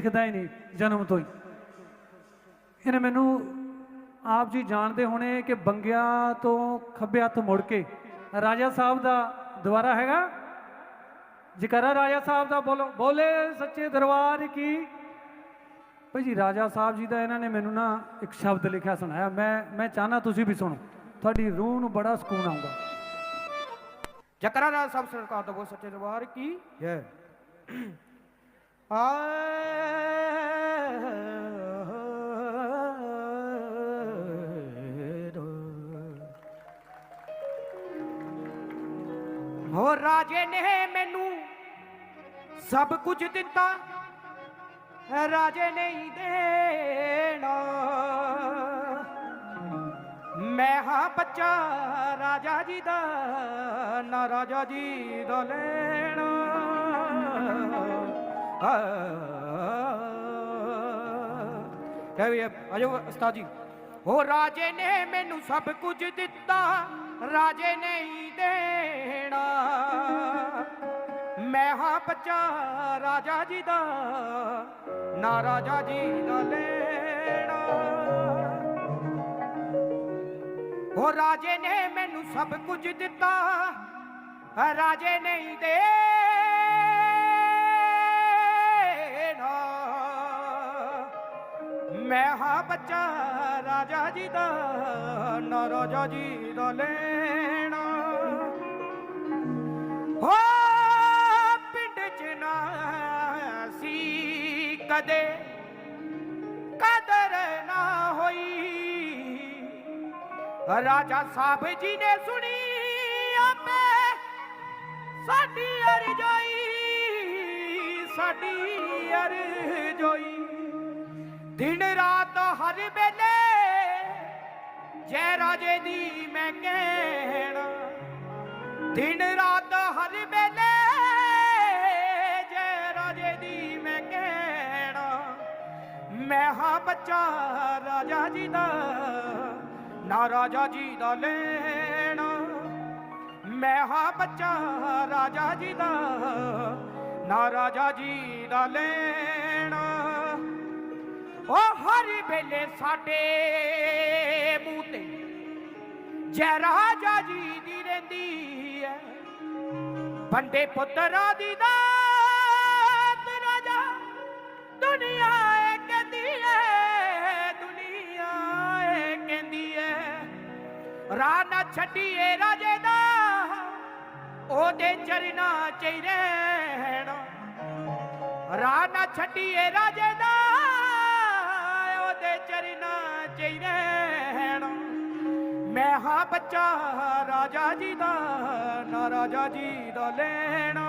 ਲਿਖਦਾ ਹੀ ਨਹੀਂ ਜਨਮ ਤੋਂ ਹੀ। ਇਹਨੇ ਮੈਨੂੰ ਆਪ ਜੀ ਜਾਣਦੇ ਹੋਣੇ ਕਿ ਬੰਗਿਆ ਤੋਂ ਖੱਬੇ ਹੱਥ ਮੁੜ ਕੇ ਰਾਜਾ ਸਾਹਿਬ ਦਾ ਦੁਆਰਾ ਹੈਗਾ। ਜਕਰਾ ਰਾਜਾ ਸਾਹਿਬ ਦਾ ਬੋਲੋ ਬੋਲੇ ਸੱਚੇ ਦਰਬਾਰ ਕੀ? ਭਾਈ ਜੀ ਰਾਜਾ ਸਾਹਿਬ ਜੀ ਦਾ ਇਹਨਾਂ ਨੇ ਮੈਨੂੰ ਨਾ ਇੱਕ ਸ਼ਬਦ ਲਿਖਿਆ ਸੁਣਾਇਆ। ਮੈਂ ਮੈਂ ਚਾਹਨਾ ਤੁਸੀਂ ਵੀ ਸੁਣੋ। ਤੁਹਾਡੀ ਰੂਹ ਨੂੰ ਬੜਾ ਸਕੂਨ ਆਊਗਾ ਜਕਰਾ ਰਾਜ ਸਭ ਸਰਕਾਰ ਦਾ ਬੋਲ ਸੱਚੇ ਦਰਬਾਰ ਕੀ? ਹੈ ਹੋ ਰਾਜੇ ਨੇ ਮੈਨੂੰ ਸਭ ਕੁਝ ਦਿੱਤਾ। ਰਾਜੇ ਨੇ ਹੀ ਦੇਣਾ। ਮੈਂ ਹਾਂ ਬੱਚਾ ਰਾਜਾ ਜੀ ਦਾ, ਨਾ ਰਾਜਾ ਜੀ ਦਾ ਲੈਣਾ। ਕਹੇ ਆਜੋ ਉਸਤਾਦ ਜੀ। ਉਹ ਰਾਜੇ ਨੇ ਮੈਨੂੰ ਸਭ ਕੁਝ ਦਿੱਤਾ, ਰਾਜੇ ਨੇ ਹੀ ਦੇਣਾ। ਮੈਂ ਹਾਂ ਬੱਚਾ ਰਾਜਾ ਜੀ ਦਾ, ਨਾ ਰਾਜਾ ਜੀ ਦਾ ਲੈਣਾ। ਉਹ ਰਾਜੇ ਨੇ ਮੈਨੂੰ ਸਭ ਕੁਝ ਦਿੱਤਾ, ਰਾਜੇ ਨਹੀਂ ਦੇਣਾ। ਮੈਂ ਹਾਂ ਬੱਚਾ ਰਾਜਾ ਜੀ ਦਾ, ਨਾ ਰਾਜਾ ਜੀ ਦਾ ਲੈਣਾ। ਕਦੇ ਕਦਰ ਨਾ ਹੋਈ। ਰਾਜਾ ਸਾਹਿਬ ਜੀ ਨੇ ਸੁਣੀ ਆਪੇ, ਸਾਡੀ ਅਰਜ਼ੋਈ ਸਾਡੀ ਅਰਜ਼ੋਈ। ਦਿਨ ਰਾਤ ਹਰ ਵੇਲੇ ਜੈ ਰਾਜੇ ਦੀ ਮੈਂ ਕਹਿਣਾ। ਦਿਨ ਰਾਤ ਹਰ ਵੇਲੇ ਬੱਚਾ ਰਾਜਾ ਜੀ ਦਾ, ਨਾ ਰਾਜਾ ਜੀ ਦਾ ਲੈਣਾ। ਮੈਂ ਹਾਂ ਬੱਚਾ ਰਾਜਾ ਜੀ ਦਾ, ਨਾ ਰਾਜਾ ਜੀ ਦਾ ਲੈਣਾ। ਉਹ ਹਰ ਵੇਲੇ ਸਾਡੇ ਮੂੰਹ ਤੇ ਜੈ ਰਾਜਾ ਜੀ ਦੀ ਰਹਿੰਦੀ ਹੈ ਬੰਦੇ ਪੁੱਤਰਾ ਦੀ ਦਾਤ ਰਾਜਾ ਦੁਨੀਆ ਰਾਹ ਨਾ ਛੱਡੀਏ ਰਾਜੇ ਦਾ, ਉਹਦੇ ਚਰਨਾਂ 'ਚ ਰਹਿਣਾ। ਰਾਹ ਨਾ ਛੱਡੀਏ ਰਾਜੇ ਦਾ, ਉਹਦੇ ਚਰਨਾਂ 'ਚ ਰਹਿਣਾ। ਮੈਂ ਹਾਂ ਬੱਚਾ ਰਾਜਾ ਜੀ ਦਾ, ਨਾ ਰਾਜਾ ਜੀ ਦਾ ਲੈਣਾ।